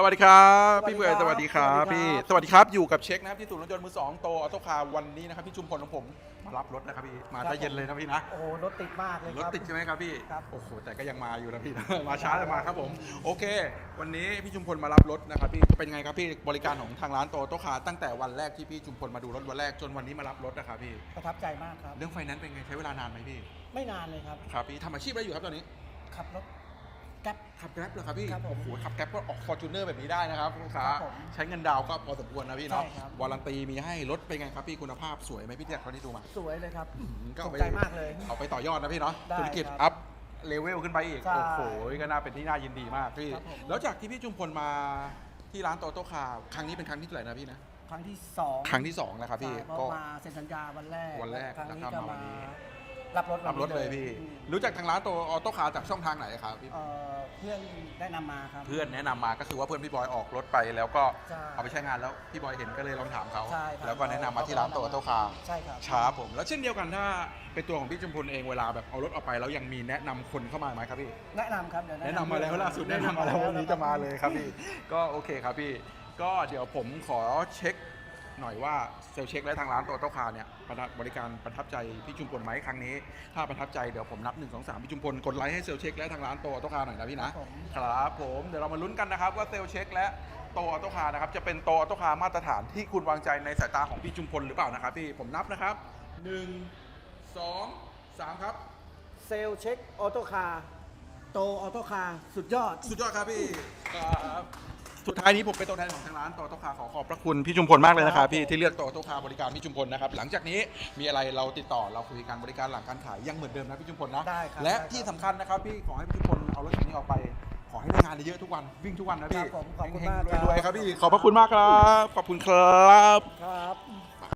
สวัสดีครับสวัสดีพี่เบื่อครับสวัสดีครับสวัสดีครับพี่สวัสดีครับอยู่กับเช็คนะครับที่ศูนย์รถยนต์มือสองโตออโต้คาร์วันนี้นะครับพี่ชุมพลของผมมารับรถนะครับพี่มาครับได้เย็นเลยนะพี่นะโอ้โหรถติดมากเลยรถครับติดใช่ไหมครับพี่ครับโอ้โหแต่ก็ยังมาอยู่นะพี่มาช้าแต่มาครับผมโอเค วันนี้พี่ชุมพลมารับรถนะครับพี่เป็นไงครับพี่บริการของทางร้านโตโต้คาร์ตั้งแต่วันแรกที่พี่ชุมพลมาดูรถวันแรกจนวันนี้มารับรถนะครับพี่ประทับใจมากครับเรื่องไฟแนนซ์เป็นไงใช้เวลานานไหมพี่ ไม่นานเลยครับครับพี่ทำอาชีพอะไรอยู่ครับตอนนี้ขับรถ แก๊ปขับแกร็บเหรอครับพี่ครับผมโอ้โหขับแกร็บก็ออกฟอร์จูเนอร์แบบนี้ได้นะครับลูกค้าครับผมใช้เงินดาวน์ก็พอสมควรนะพี่เนาะใช่ครับ วารันตีมีให้รถเป็นไงครับพี่คุณภาพสวยไหมพี่เนี่ยเขาที่ดูมา สวยเลยครับก็ถูเอากไปใจมากเลย เอาไปต่อยอดนะพี่เนาะได้ธุรกิจครับอัพเลเวลขึ้นไปอีก ใช่โอ้โห ก็น่าเป็นที่น่ายินดีมากพี่ ครับผม แล้วจากที่พี่จุมพลมาที่ร้านโตโต้คาร์ครั้งนี้เป็นครั้งที่เท่าไหร่นะพี่นะ ครั้งที่สองครั้งที่สองแล้วครับพี่ ใช่เพราะก็มาเซ็นสัญญาวันแรกวันแรกครั้งนี้แล้วก็ก็มาวัมานนี้ รับรถรับรถเลยพี่อืมรู้จักทางร้านโตออโต้คาร์จากช่องทางไหนครับพี่ เอ่อเพื่อนแนะนำมาครับ เพื่อนแนะนำมาก็คือว่าเพื่อนพี่บอยออกรถไป แล้วก็ใช่เอาไปใช้งานแล้วพี่บอยเห็นก็เลยลองถามเขา ใช่ครับแล้วก็แนะนำมาที่ร้านโตออโต้คาร์ใช่ครับช้าผม แล้วเช่นเดียวกันถ้าเป็นตัวของพี่จุมพลเองเวลาแบบเอารถออกไปแล้วยังมีแนะนำคนเข้ามาไหมครับพี่ แนะนำครับเดี๋ยวแนะนำมาแล้วล่าสุดแนะนำมาแล้ววันนี้จะมาเลยครับพี่ ก็โอเคครับพี่ ก็เดี๋ยวผมขอเช็ค หน่อยว่าเซลล์เช็คและทางร้านโตโต้คาร์เนี่ยประทับบริการประทับใจพี่จุมพลไหมครั้งนี้ ถ้าประทับใจเดี๋ยวผมนับ1 2 3พี่จุมพลกดไลค์ให้เซลล์เช็คและทางร้านโตโต้คาร์หน่อยนะพี่นะครับผมครับผมเดี๋ยวเรามาลุ้นกันนะครับว่าเซลล์เช็คและโตออโต้คาร์นะครับจะเป็นโตออโต้คาร์มาตรฐานที่คุณวางใจในสายตาของพี่จุมพลหรือเปล่านะครับพี่ผมนับนะครับหนึ่งสองสามครับ เซลล์เช็คออโต้คาร์โตออโต้คาร์สุดยอด สุดยอดครับพี่ครับ สุดท้ายนี้ผมเป็นตัวแทนของทางร้านโตโต้คาร์ขอขอบพระคุณพี่จุมพลมากเลยนะครับพี่ที่เลือกโตโต้คาร์บริการพี่จุมพลนะครับหลังจากนี้มีอะไรเราติดต่อเราคุยกันบริการหลังการขายยังเหมือนเดิมนะพี่จุมพลนะได้ครับและได้ครับที่สำคัญนะครับพี่ขอให้พี่จุมพลเอารถคันนี้ออกไป ขอให้ได้งานเยอะๆทุกวันวิ่งทุกวันนะพี่ครับผมขอบคุณเฮงมากๆครับรวยๆครับพี่ขอบพระคุณมากครับขอบคุณครับ ครับ